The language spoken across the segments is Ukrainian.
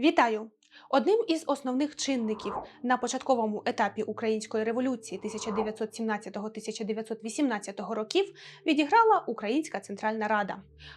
Вітаю! Одним із основних чинників на початковому етапі української революції 1917-1918 років відіграла Українська Центральна Рада.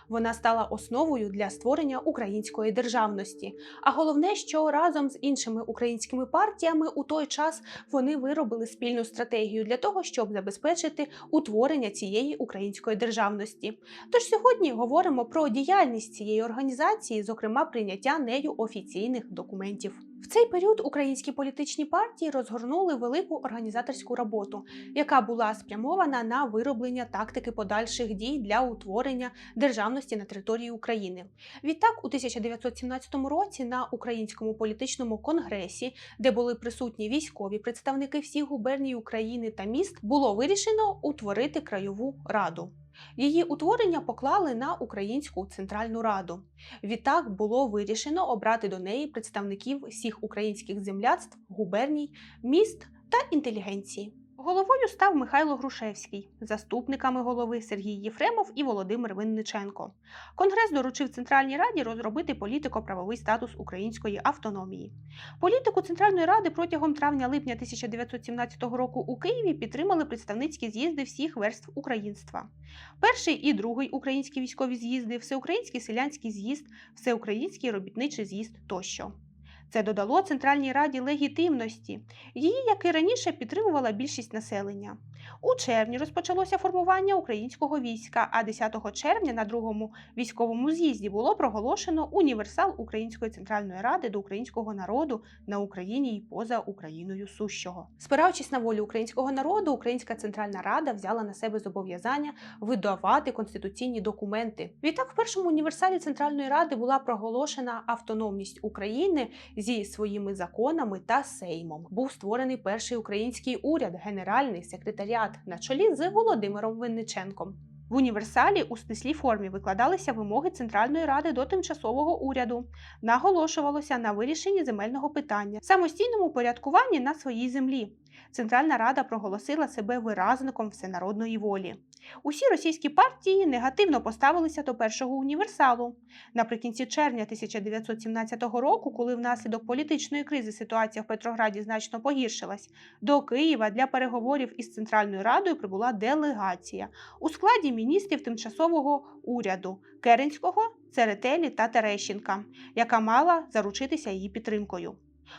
Вона стала основою для створення української державності. А головне, що разом з іншими українськими партіями у той час вони виробили спільну стратегію для того, щоб забезпечити утворення цієї української державності. Тож сьогодні говоримо про діяльність цієї організації, зокрема прийняття нею офіційних документів. В цей період українські політичні партії розгорнули велику організаторську роботу, яка була спрямована на вироблення тактики подальших дій для утворення державності на території України. Відтак, у 1917 році на українському політичному конгресі, де були присутні військові представники всіх губерній України та міст, було вирішено утворити краєву раду. Її утворення поклали на Українську Центральну Раду. Відтак було вирішено обрати до неї представників всіх українських земляцтв, губерній, міст та інтелігенції. Головою став Михайло Грушевський, заступниками голови Сергій Єфремов і Володимир Винниченко. Конгрес доручив Центральній Раді розробити політико-правовий статус української автономії. Політику Центральної Ради протягом травня-липня 1917 року у Києві підтримали представницькі з'їзди всіх верств українства. Перший і другий українські військові з'їзди, всеукраїнський селянський з'їзд, всеукраїнський робітничий з'їзд тощо. Це додало Центральній Раді легітимності. Її, як і раніше, підтримувала більшість населення. У червні розпочалося формування українського війська, а 10 червня на другому військовому з'їзді було проголошено універсал Української Центральної Ради до українського народу на Україні і поза Україною сущого. Спираючись на волю українського народу, Українська Центральна Рада взяла на себе зобов'язання видавати конституційні документи. Відтак, в першому універсалі Центральної Ради була проголошена автономність України зі своїми законами та сеймом. Був створений перший український уряд, генеральний секретаріат на чолі з Володимиром Винниченком. В універсалі у стислій формі викладалися вимоги Центральної Ради до тимчасового уряду, наголошувалося на вирішенні земельного питання, самостійному порядкуванні на своїй землі. Центральна Рада проголосила себе виразником всенародної волі. Усі російські партії негативно поставилися до першого універсалу. Наприкінці червня 1917 року, коли внаслідок політичної кризи ситуація в Петрограді значно погіршилась, до Києва для переговорів із Центральною Радою прибула делегація у складі міністрів тимчасового уряду Керенського, Церетелі та Терещенка, яка мала заручитися її підтримкою.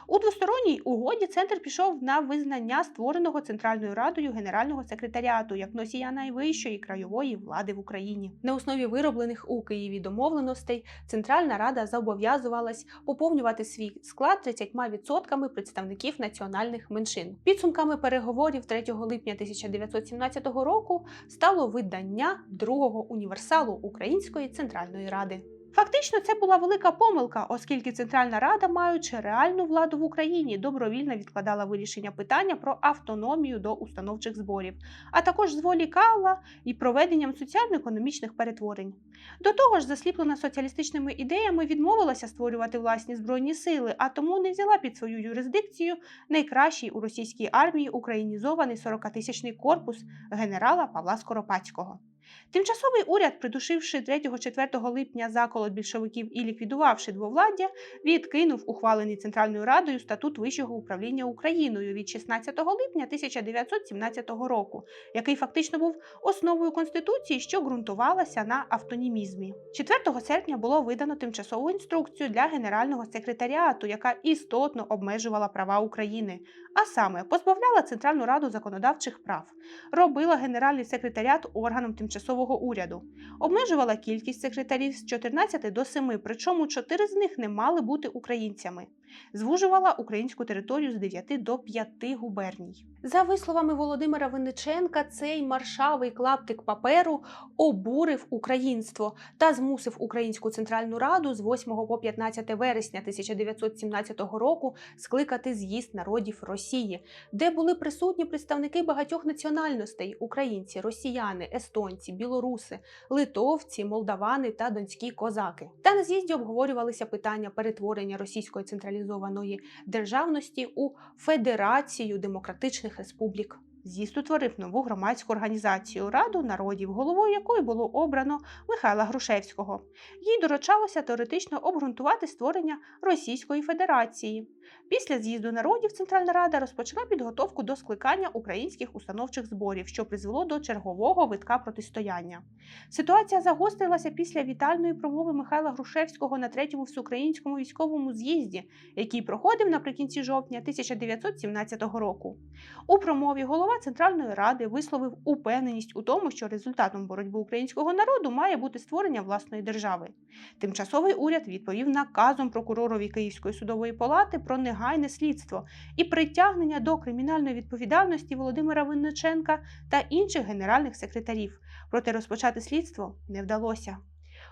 У двосторонній угоді центр пішов на визнання створеного Центральною Радою Генерального секретаріату як носія найвищої краєвої влади в Україні. На основі вироблених у Києві домовленостей Центральна Рада зобов'язувалась поповнювати свій склад 30% представників національних меншин. Підсумками переговорів 3 липня 1917 року стало видання другого універсалу Української Центральної Ради. Фактично, це була велика помилка, оскільки Центральна Рада, маючи реальну владу в Україні, добровільно відкладала вирішення питання про автономію до установчих зборів, а також зволікала і проведенням соціально-економічних перетворень. До того ж, засліплена соціалістичними ідеями, відмовилася створювати власні збройні сили, а тому не взяла під свою юрисдикцію найкращий у російській армії українізований 40-тисячний корпус генерала Павла Скоропадського. Тимчасовий уряд, придушивши 3-4 липня заколот більшовиків і ліквідувавши двовладдя, відкинув ухвалений Центральною Радою статут Вищого управління Україною від 16 липня 1917 року, який фактично був основою конституції, що ґрунтувалася на автонімізмі. 4 серпня було видано тимчасову інструкцію для генерального секретаріату, яка істотно обмежувала права України, а саме позбавляла Центральну Раду законодавчих прав, робила генеральний секретаріат органом тимчасового уряду, обмежувала кількість секретарів з 14 до 7, причому 4 з них не мали бути українцями, звужувала українську територію з 9 до 5 губерній. За висловами Володимира Винниченка, цей маршавий клаптик паперу обурив українство та змусив Українську Центральну Раду з 8 по 15 вересня 1917 року скликати з'їзд народів Росії, де були присутні представники багатьох національностей: українці, росіяни, естонці, білоруси, литовці, молдавани та донські козаки. Та на з'їзді обговорювалися питання перетворення російської централізованої державності у Федерацію демократичних республік. З'їзд утворив нову громадську організацію Раду народів, головою якої було обрано Михайла Грушевського. Їй доручалося теоретично обґрунтувати створення Російської Федерації. Після з'їзду народів Центральна Рада розпочала підготовку до скликання українських установчих зборів, що призвело до чергового витка протистояння. Ситуація загострилася після вітальної промови Михайла Грушевського на третьому всеукраїнському військовому з'їзді, який проходив наприкінці жовтня 1917 року. У промові голова Центральної Ради висловив упевненість у тому, що результатом боротьби українського народу має бути створення власної держави. Тимчасовий уряд відповів наказом прокуророві Київської судової палати про негайне слідство і притягнення до кримінальної відповідальності Володимира Винниченка та інших генеральних секретарів. Проте розпочати слідство не вдалося.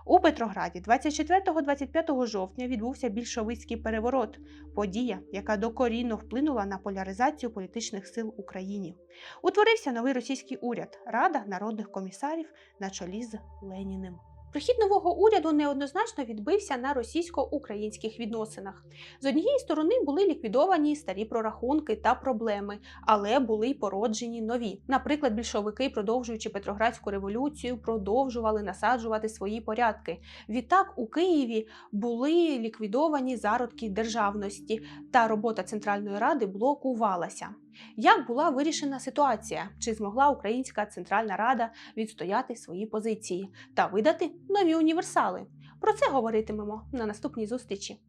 У Петрограді 24-25 жовтня відбувся більшовицький переворот, подія, яка докорінно вплинула на поляризацію політичних сил України. Утворився новий російський уряд Рада народних комісарів на чолі з Леніним. Прихід нового уряду неоднозначно відбився на російсько-українських відносинах. З однієї сторони були ліквідовані старі прорахунки та проблеми, але були й породжені нові. Наприклад, більшовики, продовжуючи Петроградську революцію, продовжували насаджувати свої порядки. Відтак у Києві були ліквідовані зародки державності, та робота Центральної Ради блокувалася. Як була вирішена ситуація? Чи змогла Українська Центральна Рада відстояти свої позиції та видати нові універсали? Про це говоритимемо на наступній зустрічі.